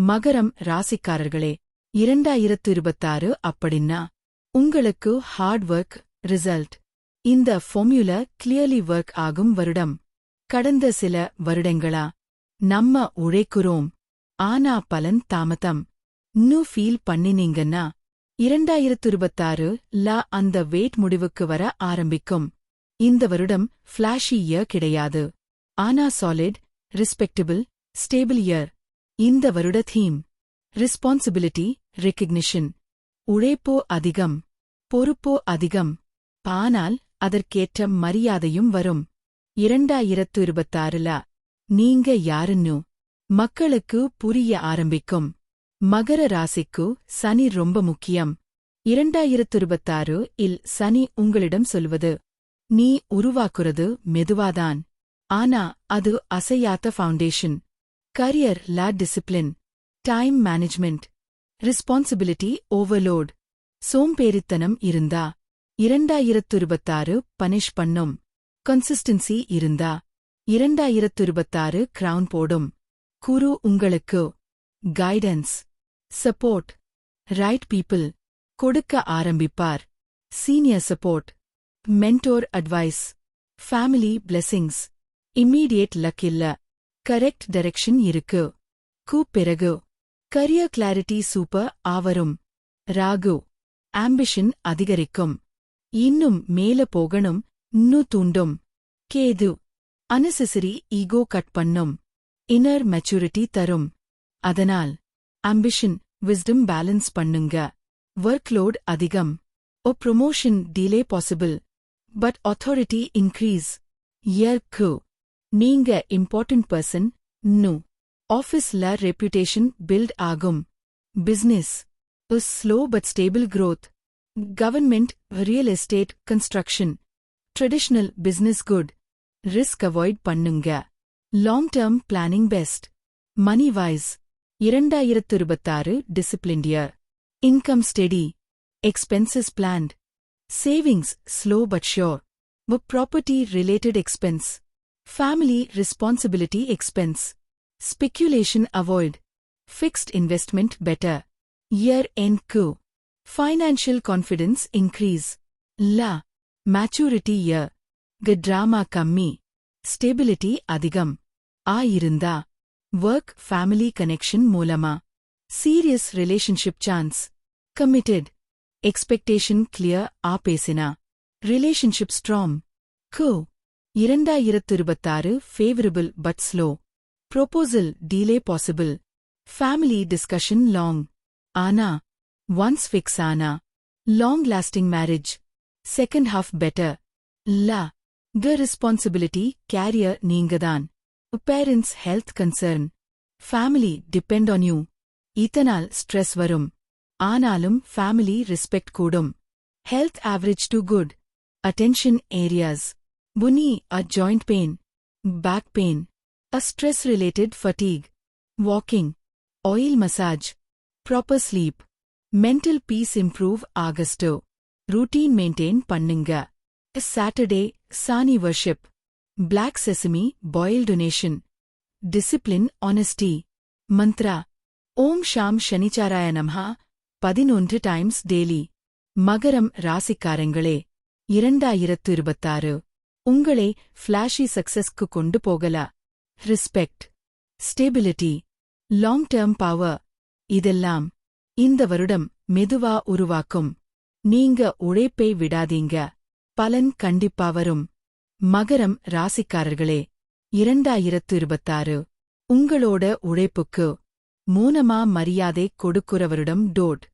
மகரம் ராசிக்காரர்களே இரண்டாயிரத்து இருபத்தாறு அப்படின்னா உங்களுக்கு ஹார்ட் ஒர்க் ரிசல்ட் இந்த ஃபார்முலா கிளியர்லி ஒர்க் ஆகும் வருடம். கடந்த சில வருடங்களா? நம்ம உழைக்கிறோம். ஆனா பலன் தாமதம். இன்னும் ஃபீல் பண்ணினீங்கன்னா இரண்டாயிரத்து இருபத்தாறு லா அந்த வெயிட் முடிவுக்கு வர ஆரம்பிக்கும். இந்த வருடம் ஃபிளாஷி இயர் கிடையாது. ஆனா சாலிட் ரெஸ்பெக்டபிள் ஸ்டேபிள் இயர் இந்த வருட தீம் ரெஸ்பான்சிபிலிட்டி ரெக்கக்னிஷன் உழைப்போ அதிகம் பொறுப்போ அதிகம். ஆனால் அதற்கேற்ற மரியாதையும் வரும். இரண்டாயிரத்து இருபத்தாறுல நீங்க யாருன்னு? மக்களுக்கு புரிய ஆரம்பிக்கும். மகர ராசிக்கு சனி ரொம்ப முக்கியம். இரண்டாயிரத்து இருபத்தாறு இல் சனி உங்களிடம் சொல்வது நீ உருவாக்குறது மெதுவாதான். ஆனா அது அசையாத்த ஃபவுண்டேஷன் கரியர் லா discipline time management responsibility overload சோம்பேறித்தனம் இருந்தா. இரண்டாயிரத்து இருபத்தாறு பனிஷ் பண்ணும். கன்சிஸ்டன்சி இருந்தா. இரண்டாயிரத்து இருபத்தாறு கிரவுன் போடும். குரு உங்களுக்கு. கைடன்ஸ் சப்போர்ட் ரைட் பீப்பிள் கொடுக்க ஆரம்பிப்பார். Senior support mentor advice family blessings immediate luck இல்ல. கரெக்ட் டைரக்ஷன் இருக்கு. கு பிறகு கரியர் கிளாரிட்டி சூப்பர் ஆவரும். ராகு ஆம்பிஷன் அதிகரிக்கும். இன்னும் மேல போகணும் இன்னும் தூண்டும். கேது அனெசசரி ஈகோ கட் பண்ணும். இன்னர் மெச்சூரிட்டி தரும். அதனால் ஆம்பிஷன் விஸ்டம் பேலன்ஸ் பண்ணுங்க. ஒர்க்லோட் அதிகம். ஓ promotion delay possible but authority increase இயர்க்கு நீங்க இம்பார்ட்டன்ட் பர்சன் நு ஆஃபீஸ்ல ரெப்யூட்டேஷன் பில்ட் ஆகும். Business slow but stable growth. Government real estate construction traditional business good risk avoid பண்ணுங்க. Long term planning best money wise இரண்டாயிரத்து இருபத்தாறு discipline year income steady expenses planned savings slow but sure property related expense Family responsibility expense. Speculation avoid. Fixed investment better. Year end co. Financial confidence increase. La. Maturity year. Gadrama kammi. Stability adigam. Ayirinda. Work family connection molama. Serious relationship chance. Committed. Expectation clear apesina. Relationship strong. Co. இரண்டாயிரத்திருபத்தாறு favourable but slow proposal delay possible family discussion long ஆனா once fix ஆனா long lasting marriage second half better லா க responsibility career நீங்கதான். Parents health concern family depend on you இதனால் stress வரும். ஆனாலும் family respect கூடும். Health average to good attention areas Buni a joint pain, back pain, a stress related fatigue, walking, oil massage, proper sleep, mental peace improve Augusto. Routine maintain panninga. Saturday, Sani worship. Black sesame, boil donation. Discipline, honesty. Mantra. ஓம் ஷாம் சனிச்சாராய நமஹா பதினொன்று times daily மகரம் ராசிக்காரங்களே இரண்டாயிரத்து இருபத்தாறு உங்களே ஃப்ளாஷி சக்சஸ்க்கு கொண்டு போகல? Respect stability long term power இதெல்லாம் இந்த வருடம் மெதுவா உருவாக்கும். நீங்க உழைப்பை விடாதீங்க. பலன் கண்டிப்பா வரும். மகரம் ராசிக்காரர்களே இரண்டாயிரத்து இருபத்தாறு உங்களோட உழைப்புக்கு மூனமா மரியாதை கொடுக்குறவரிடம் டோட்.